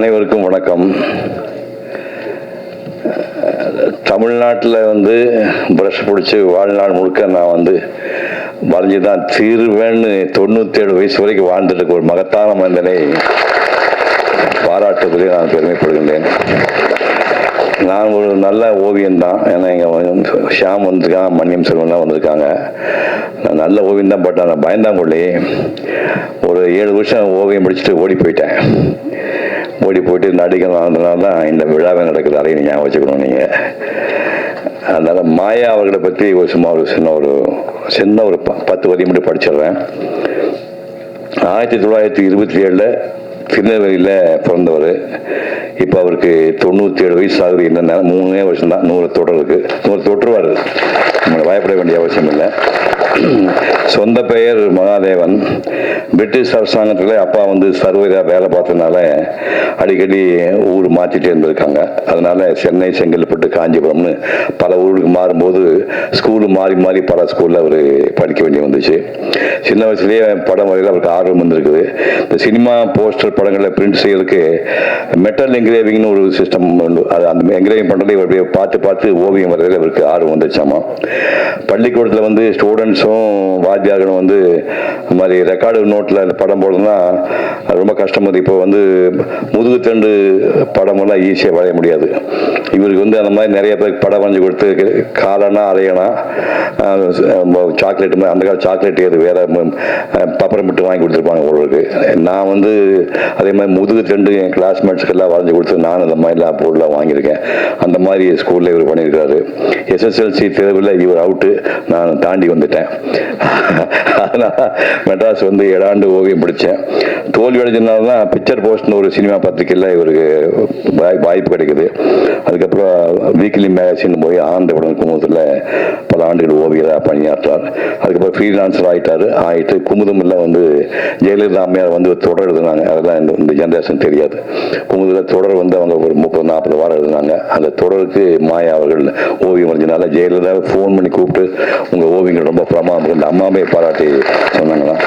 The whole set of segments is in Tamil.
அனைவருக்கும் வணக்கம். தமிழ்நாட்டில் வந்து ப்ரஷ் பிடிச்சி வாழ்நாள் முழுக்க நான் வந்து வரைஞ்சி தான் தீர்வேன்னு தொண்ணூற்றேழு வயசு வரைக்கும் வாழ்ந்துட்டு இருக்க ஒரு மகத்தான மனிதனை பாராட்டுவதை நான் பெருமைப்படுகின்றேன். நான் ஒரு நல்ல ஓவியம் தான். ஏன்னா எங்கள் ஷியாம் வந்திருக்காங்க மன்னியம் செல்வன்லாம் வந்திருக்காங்க. நான் நல்ல ஓவியம் தான் பட் நான் பயந்தாங்கொள்ளி ஒரு ஏழு வருஷம் ஓவியம் படிச்சுட்டு ஓடி போயிட்டேன். ஓடி போயிட்டு நடிகர் ஆனதுனால தான் இந்த விழாவே நடக்குது. அதையும் ஞாபகம் வச்சுக்கணும் நீங்கள் அதனால் மாயா அவர்களை பற்றி ஒரு சும்மா ஒரு சின்ன ஒரு சின்ன ஒரு ப- பத்து வரி மட்டும் படிச்சிடுறேன். ஆயிரத்தி தொள்ளாயிரத்தி இருபத்தி ஏழில் திருநெல்வேலியில் பிறந்தவர். இப்போ அவருக்கு தொண்ணூற்றி ஏழு வயசு ஆகுது. என்னென்ன மூணே வருஷம் தான் நூறு தொடருக்கு நூறு தொற்றுவார். நம்மளை பயப்பட வேண்டிய அவசியம் இல்லை. சொந்த பெயர் மகாதேவன். பிரிட்டிஷ் அரசாங்கத்தில் அப்பா வந்து சர்வதா வேலை பார்த்ததுனால அடிக்கடி ஊர் மாற்றிட்டே இருந்திருக்காங்க. அதனால் சென்னை செங்கல்பட்டு காஞ்சிபுரம்னு பல ஊருக்கு மாறும்போது ஸ்கூலு மாறி மாறி பல ஸ்கூலில் அவர் படிக்க வேண்டி வந்துச்சு. சின்ன வயசுலேயே படம் வரையில் அவருக்கு ஆர்வம் வந்திருக்குது இந்த சினிமா போஸ்டர் படங்களை பிரிண்ட் செய்யறதுக்கு மெட்டல் என்கிரேவிங்னு ஒரு சிஸ்டம் உண்டு. அது அந்த என்கிரேவிங் பண்ணுறது அப்படியே பார்த்து பார்த்து ஓவியம் வரையில் இவருக்கு ஆர்வம் வந்துச்சாமா பள்ளிக்கூடத்தில் வந்து ஸ்டூடெண்ட்ஸும் வாத்தியார்களும் வந்து இந்த மாதிரி ரெக்கார்டு நோட்டில் அந்த படம் போடுறதுனா ரொம்ப கஷ்டம். அது இப்போ வந்து முதுகுத்தண்டு படமெல்லாம் ஈஸியாக வரைய முடியாது. இவருக்கு வந்து அந்த மாதிரி நிறைய பேருக்கு படம் வரைஞ்சி கொடுத்து காலனா அரையனா சாக்லேட் அந்த கால சாக்லேட் ஏது வேற பப்பரம் மட்டும் வாங்கி கொடுத்துருப்பாங்க உங்களுக்கு நான் வந்து அதே மாதிரி முதுகு தண்டு என் கிளாஸ்மேட்ஸ்க்கெல்லாம் வரைஞ்சி கொடுத்து நான் அந்த மாதிரிலாம் பொருளாக வாங்கியிருக்கேன். அந்த மாதிரி ஸ்கூலில் இவர் பண்ணியிருக்காரு. எஸ்எஸ்எல்சி தேர்வில் இவர் அவுட்டு நான் தாண்டி வந்துட்டேன். அதனால் மெட்ராஸ் வந்து ஏழாண்டு ஓவியம் படித்தேன் தோல்வி அடைஞ்சதுனால தான் பிக்சர் போஸ்ட்னு ஒரு சினிமா பத்திரிக்கையில் இவருக்கு வாய்- வாய்ப்பு கிடைக்குது. அதுக்கப்புறம் வீக்லி மேகசின் போய் ஆனந்த படம் குமுதத்தில் பல ஆண்டுகள் ஓவியராக பணியாற்றார். அதுக்கப்புறம் ஃப்ரீலான்சர் ஆகிட்டு குமுதம் குமுதமில் வந்து ஜெயலலிதா அம்மையார் வந்து தொடர் எழுதுனாங்க. அதெல்லாம் இந்த இந்த ஜென்ரேஷன் தெரியாது. குமுதில் தொடர் வந்து அவங்க ஒரு முப்பது நாற்பது வாரம் இருந்தாங்க. அந்த தொடருக்கு மாயா அவர்கள் ஓவியம் வரைஞ்சனால ஜெயலலிதாவை ஃபோன் பண்ணி கூப்பிட்டு உங்கள் ஓவியங்கள் ரொம்ப பிரமாதம் அம்மாவே பாராட்டி சொன்னாங்களாம்.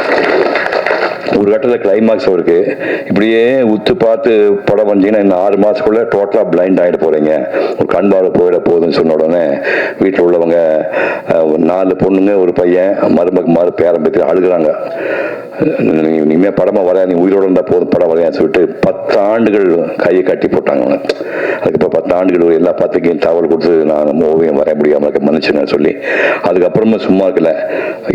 ஒரு கட்டத்தில் கிளைமாக்ஸ் அவருக்கு. இப்படியே உத்து பார்த்து படம் வந்தீங்கன்னா இன்னும் ஆறு மாதத்துக்குள்ளே டோட்டலாக பிளைண்ட் ஆகிட போகிறீங்க ஒரு கண் பார்வை போயிட போகுதுன்னு சொன்ன உடனே வீட்டில் உள்ளவங்க ஒரு நாலு பொண்ணுங்க ஒரு பையன் மருமக்கு மாறு பேரம் பற்றி அழுகுறாங்க. இனிமேல் படமாக வரையா நீ உயிரோட இருந்தால் போதும் படம் வரையான்னு சொல்லிட்டு பத்து ஆண்டுகள் கையை கட்டி போட்டாங்க. அவனை அதுக்கப்புறம் பத்து ஆண்டுகள் எல்லா பத்துக்கையும் தகவல் கொடுத்து நான் ஓவியம் வரைய முடியாமல் இருக்க மன்னிச்சுங்க சொல்லி அதுக்கப்புறமா சும்மா இருக்கல.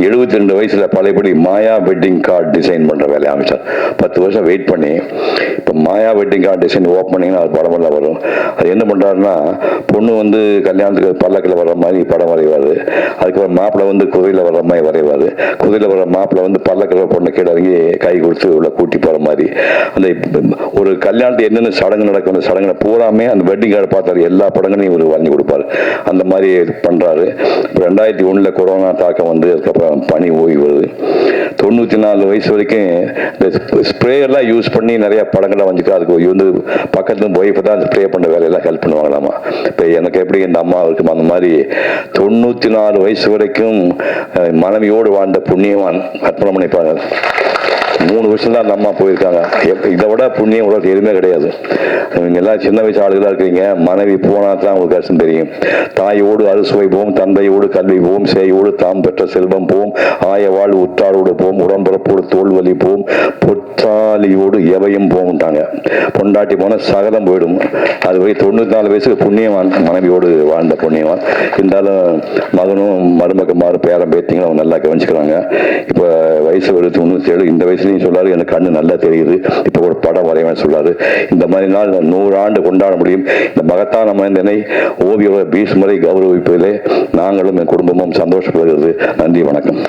எழுபத்தி ரெண்டு வயசில் பழையபடி மாயா வெட்டிங் கார்டு டிசைன் பண்ணுற வேலையை ஆரம்பிச்சார் பத்து வருஷம் வெயிட் பண்ணி இப்போ மாயா வெட்டிங் கார்டு டிசைன் அது படமெல்லாம் வரும். அது என்ன பண்ணுறாருன்னா பொண்ணு வந்து கல்யாணத்துக்கு பல்லக்கில் வர்ற மாதிரி படம் வரைவார். அதுக்கப்புறம் மாப்பிள்ளை வந்து குதிரையில் வர்ற மாதிரி வரைவார். குதிரையில் வர்ற மாப்பிள்ளை வந்து பல்லக்கில் பொண்ணு கீழே இறங்கி கை கொடுத்து உள்ள கூட்டி போகிற மாதிரி. அந்த ஒரு கல்யாணத்துக்கு என்னென்ன சடங்கு நடக்கும் அந்த சடங்குல பூராமே அந்த வெட்டிங் கார்டு பார்த்தாரு. எல்லா படங்களையும் இவர் வாங்கி கொடுப்பாரு. அந்த மாதிரி பண்ணுறாரு இப்போ ரெண்டாயிரத்தி ஒன்றில் கொரோனா தாக்கம் வந்து அதுக்கப்புறம் பனி ஓய்வு வருது. தொண்ணூற்றி நாலு வயசு வரைக்கும் இந்த ஸ்ப்ரே எல்லாம் யூஸ் பண்ணி நிறையா படம் படங்களை வஞ்சிக்கோ அதுக்கு வந்து பக்கத்துல ஒய்ஃபை தான் ப்ரே பண்ண வேலையெல்லாம் ஹெல்ப் பண்ணுவாங்களாமா? இப்போ எனக்கு எப்படி இந்த அம்மா இருக்குமா அந்த மாதிரி தொண்ணூற்றி நாலு வயசு வரைக்கும் மனைவியோடு வாழ்ந்த புண்ணியவான் அர்ப்பணம் பண்ணிப்பாங்க மூணு வருஷம் தான் அந்த அம்மா போயிருக்காங்க. எப்- இதை விட புண்ணியம் உலகத்தில் எதுவுமே கிடையாது. நீங்கள் எல்லாம் சின்ன வயசு ஆளுகளாக இருக்கீங்க மனைவி போனா தான் உங்களுக்கு கஷ்டம் தெரியும். தாயோடு அறுசுவை போம் தந்தையோடு கல்வி போம் சேயோடு தாம் பெற்ற செல்வம் போம் ஆய வாழ் உற்றாரோடு போம் உடம்புறப்போடு தோல் வலி போம் பொற்றாலியோடு எவையும் போகட்டாங்க பொண்டாட்டி போனால் சகலம் போயிடும். அது போய் தொண்ணூற்றி நாலு வயசுக்கு புண்ணியவான் மனைவியோடு வாழ்ந்த புண்ணியவான். இருந்தாலும் மகனும் மருமகமாரும் பேரம் பேத்திங்களும் அவங்க நல்லா கவனிச்சுக்கிறாங்க. இப்போ வயசு ஒரு தொண்ணூற்றி ஏழு இந்த வயசுலையும் சொல்லாரு எனக்கு கண்ணு நல்லா தெரியுது. இப்போ ஒரு படம் வரைவேன் சொல்லாரு. இந்த மாதிரி நாள் நூறு ஆண்டு கொண்டாட முடியும். இந்த மகத்தான மனிதனை ஓவியோட பீஷ்மரை கௌரவிப்பதிலே நாங்களும் என் குடும்பமும் சந்தோஷப்படுகிறது. நன்றி வணக்கம்.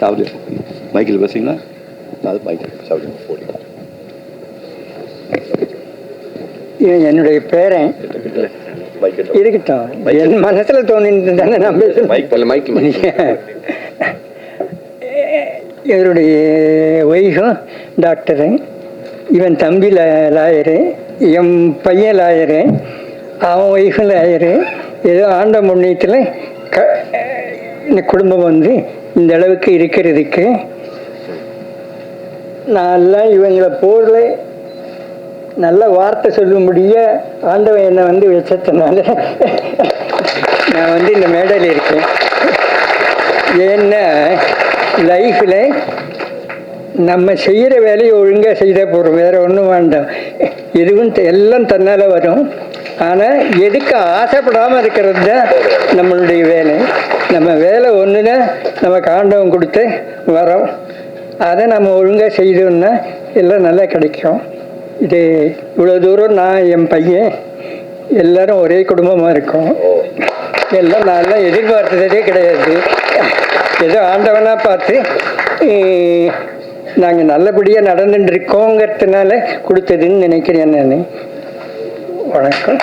சாப்பிடு மைக்கில் பேசுங்களா அது மைக்கில் சாப்பிடுங்க போடி இவன் என்னுடைய பேரன் இருக்கட்டும் என் மனசுல தோணிட்டு தானே நான் இவருடைய ஒய்ஃபும் டாக்டரு. இவன் தம்பி லாயரு. என் பையன் லாயரு. அவன் வயசில் ஆயிரு. ஏதோ ஆண்ட முன்னியத்தில் க இந்த குடும்பம் வந்து இந்த அளவுக்கு இருக்கிறதுக்கு நான் இவங்களை போரில் நல்ல வார்த்தை சொல்லும்படிய ஆண்டவன் என்னை வந்து வச்சதுனால நான் வந்து இந்த மேடையில் இருக்கேன். ஏன்னா லைஃப்பில் நம்ம செய்கிற வேலையை ஒழுங்காக செய்தால் போகிறோம் வேறு ஒன்றும் வேண்டாம். எதுவும் எல்லாம் தன்னால் வரும். ஆனால் எதுக்கு ஆசைப்படாமல் இருக்கிறது தான் நம்மளுடைய வேலை. நம்ம வேலை ஒன்று தான் நமக்கு ஆண்டவன் கொடுத்து வரோம். அதை நம்ம ஒழுங்காக செய்தோம்னா எல்லாம் நல்லா கிடைக்கும். இது இவ்வளோ தூரம் நான் என் பையன் எல்லாரும் ஒரே குடும்பமாக இருக்கோம். எல்லாம் நான்லாம் எதிர்பார்த்ததே கிடையாது. ஏதோ ஆண்டவனாக பார்த்து நாங்கள் நல்லபடியாக நடந்துட்டு இருக்கோங்கிறதுனால கொடுத்ததுன்னு நினைக்கிறேன் நான். வணக்கம்.